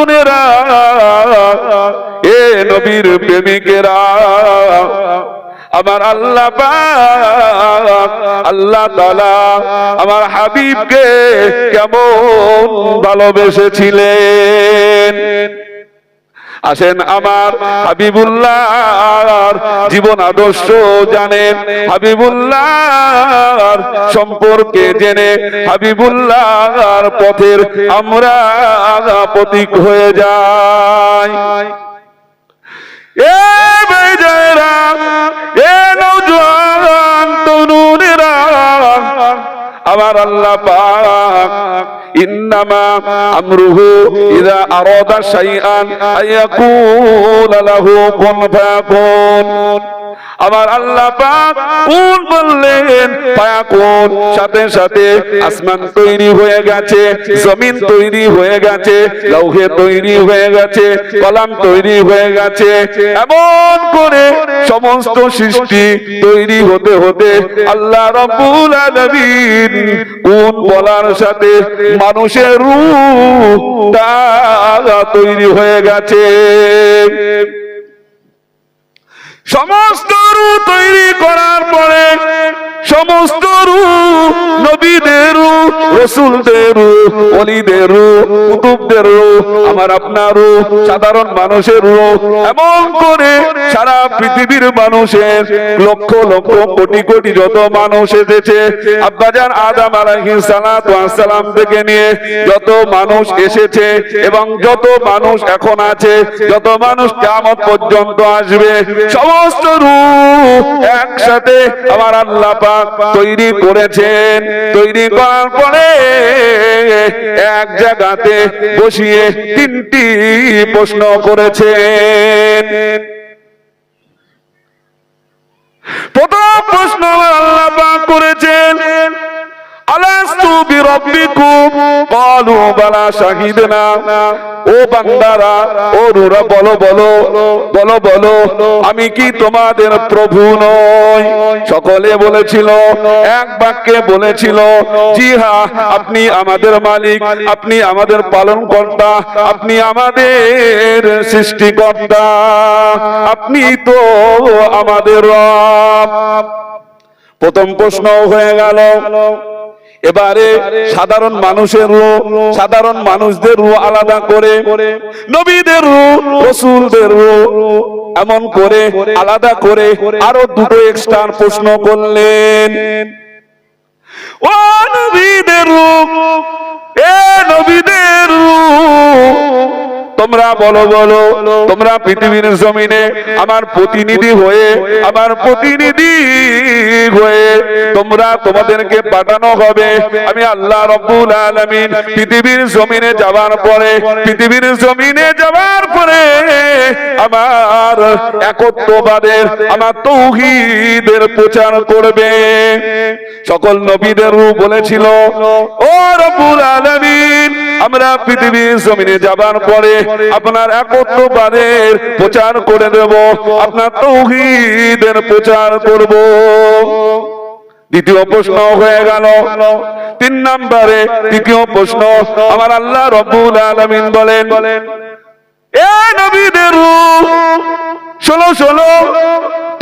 তরুণেরা এ নবীর প্রেমিকেরা আমার আল্লাহ আল্লাহ তালা আমার হাবিবকে কেমন ভালোবেসেছিলেন? আসেন আমার হাবিবুল্লাহ জীবন আদর্শ জানেন। হাবিবুল্লাহ সম্পর্কে জেনে হাবিবুল্লাহর পথের আমরা প্রতীক হয়ে যাই। এ বেজারা এ আমার আল্লাহ পাক ইন্নামা আমরুহু ইযা আরাদা শাইআন আয়াকুল লাহু কুন ফায়াকুন। আমার আল্লাহ পাক কোন বললেন, ফায়াকুন, সাথে সাথে আসমান তৈরি হয়ে গেছে, জমিন তৈরি হয়ে গেছে, লৌহে তৈরি হয়ে গেছে, কলাম তৈরি হয়ে গেছে, এমন করে সমস্ত সৃষ্টি তৈরি হতে হতে আল্লাহ রাব্বুল আলামিন কোন বলার সাথে মানুষের রূহ তৈরি হয়ে গেছে। সমস্ত রু তৈরি করার পরে সমস্ত রু নবীদের রু রসুলদের রু অলিদের রু আমার আপনার রু সাধারণ মানুষের রু এমন করে সারা পৃথিবীর মানুষের লক্ষ লক্ষ কোটি কোটি যত মানুষ এসেছে, আব্বাজান আদম আলাইহিস সালাম থেকে নিয়ে যত মানুষ এসেছে এবং যত মানুষ এখন আছে, যত মানুষ কিয়ামত পর্যন্ত আসবে, সমস্ত রূপ একসাথে আমার আল্লাহ পাক তৈরি করেছেন, তৈরি করার পরে এক জায়গাতে বসিয়ে তিনটি প্রশ্ন করেছেন। প্রথম প্রশ্ন আল্লাহ পাক বিরব্বিকুম। ক্বালু বালা শাহিদনা। ও বান্দারা, ও রুরা, বলো বলো বলো বলো, আমি কি তোমাদের প্রভু নই? সকলে বলেছিল, এক বাক্যে বলেছিল, জি হ্যাঁ আপনি আমাদের মালিক, আপনি আমাদের পালন কর্তা আপনি আমাদের সৃষ্টিকর্তা, আপনি তো আমাদের রব। প্রথম প্রশ্ন হয়ে গেল এবারে সাধারণ মানুষের রু সাধারণ মানুষদের রু আলাদা করে নবীদের রু রসুলদের রু এমন করে আলাদা করে আরও দুটো এক্সট্রা প্রশ্ন করলেন। ও নবীদের রু এ নবীদের রু তোমরা বলো বলো তোমরা পৃথিবীর জমিনে আমার প্রতিনিধি হয়ে আমার প্রতিনিধি হয়ে তোমরা তোমাদেরকে পাঠানো হবে। আমি আল্লাহ রব্বুল আলামিন পৃথিবীর জমিনে যাওয়ার পরে, পৃথিবীর জমিনে যাওয়ার পরে আমার একত্ববাদের, আমার তৌহিদের প্রচার করবে। সকল নবীদের বলেছিল, ও রব্বুল আলামিন, আমরা পৃথিবীর জমিনে যাবার পরে আপনার একত্ববাদের প্রচার করে দেব, আপনার তৌহিদের প্রচার করব। দ্বিতীয় প্রশ্ন হয়ে গেল। তিন নম্বরে তৃতীয় প্রশ্ন, আমার আল্লাহ রব্বুল আলমিন বলেন বলেন এ নবীদের ষোলো শোনো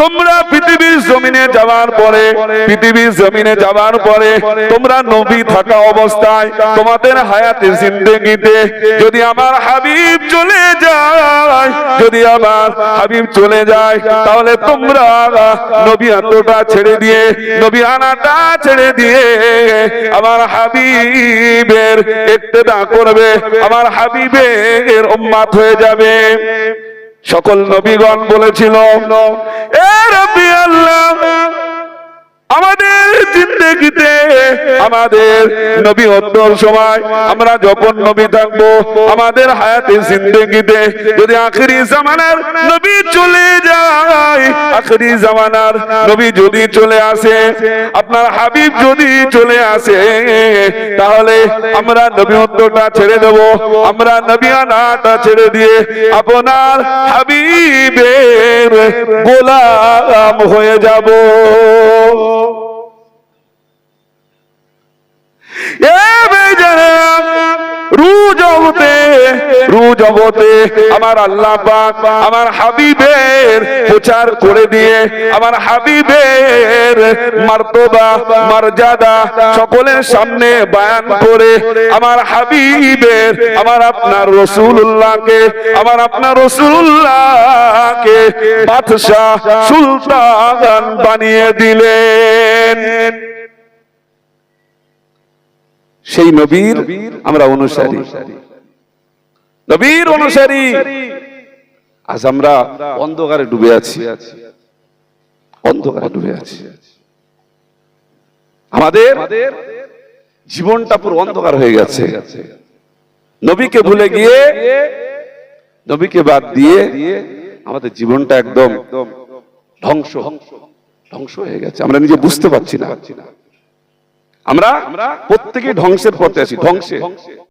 তোমরা পৃথিবীর জমিনে যাওয়ার পরে, পৃথিবীর জমিনে যাওয়ার পরে তোমরা নবী থাকা অবস্থায় তোমাদের হায়াতে জিন্দেগিতে যদি আমার হাবিব চলে যায়, যদি আমার হাবিব চলে যায়, তাহলে তোমরা নবী আত্মটা ছেড়ে দিয়ে, নবী আনাটা ছেড়ে দিয়ে আমার হাবিবের ইত্তেদা করবে, আমার হাবিবের উম্মাত হয়ে যাবে। সকল নবীগণ বলেছিল এ রব্বি আল্লাহ আমাদের জিন্দগিতে, আমাদের নবী হত্যার সময় আমরা যখন নবী থাকব, আমাদের হায়াতে জিন্দগিতে, যদি আখেরি জামানার নবী চলে যায়, আখেরি জামানার নবী যদি চলে আসে, আপনার হাবিব যদি চলে আসে, তাহলে আমরা নবী হত্যাটা ছেড়ে দেব, আমরা নবী আনাটা ছেড়ে দিয়ে আপনার হাবিবের গোলাম হয়ে যাব। আমার আল্লাহ আমার হাবিবের প্রচার করে দিয়ে, আমার হাবিবের মার্তবা মর্যাদা সকলের সামনে করে, আমার হাবিবের, আমার আপনার রসুল্লাহকে আমার আপনার রসুল্লাহকে বাদশাহ সুলতান বানিয়ে দিলেন। সেই নবীর আমরা অনুসারী। নবীর অনুসারী। আজ আমরা অন্ধকারে ডুবে আছি। অন্ধকারে ডুবে আছি। আমাদের জীবনটা পুরো অন্ধকার হয়ে গেছে। নবীকে ভুলে গিয়ে, নবীকে বাদ দিয়ে আমাদের জীবনটা একদম ধ্বংস ধ্বংস হয়ে গেছে। আমরা নিজে বুঝতে পারছি না। আমরা প্রত্যেকে ধ্বংসের পথে আছি ধ্বংসে।